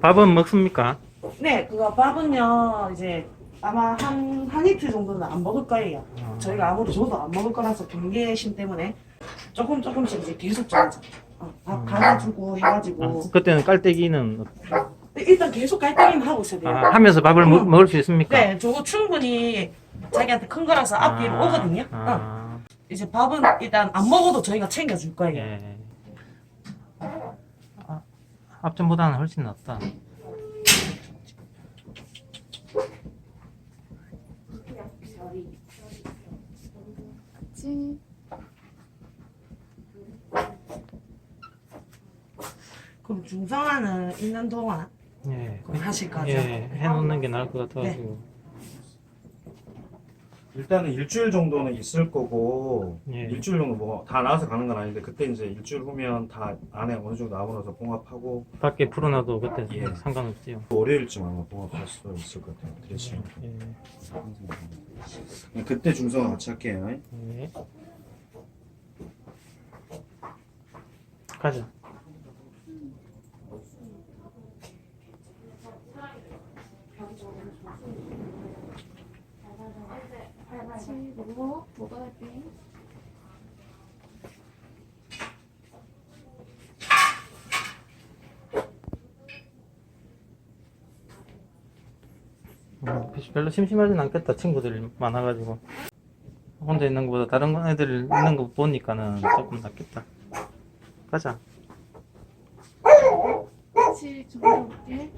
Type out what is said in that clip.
밥은 먹습니까? 네, 그거 밥은요 이제 아마 한 한 이틀 정도는 안 먹을 거예요. 아. 저희가 아무리 줘도 안 먹을 거라서 경계심 때문에 조금 조금씩 이제 계속 줘야죠. 어, 밥 음. 갈아주고 아, 해가지고 그때는 깔때기는 일단 계속 갈등이는 하고 있어야 돼요. 아, 하면서 밥을 어. 먹, 먹을 수 있습니까? 네, 저거 충분히 자기한테 큰 거라서 앞뒤로 아, 오거든요. 어. 아, 이제 밥은 일단 안 먹어도 저희가 챙겨줄 거예요. 예. 아, 앞전보다는 훨씬 낫다. 그럼 중성화는 있는 동안 예. 그럼 하실 거죠? 예, 해놓는 게 나을 것 같아가지고. 네. 일단은 일주일 정도는 있을 거고 예. 일주일 정도 뭐 다 나와서 가는 건 아닌데 그때 이제 일주일 후면 다 안에 어느 정도 나오고 나서 봉합하고 밖에 풀어놔도 그때 예. 상관없지요. 월요일쯤 아마 봉합할 수 있을 것 같아요. 드레싱. 예. 그때 중성화 같이 할게요. 예. 가자. 같이 먹어 먹어야지 음, 별로 심심하진 않겠다. 친구들이 많아가지고. 혼자 있는 것보다 다른 애들 있는 거 보니까는 조금 낫겠다. 가자. 같이 준비해볼게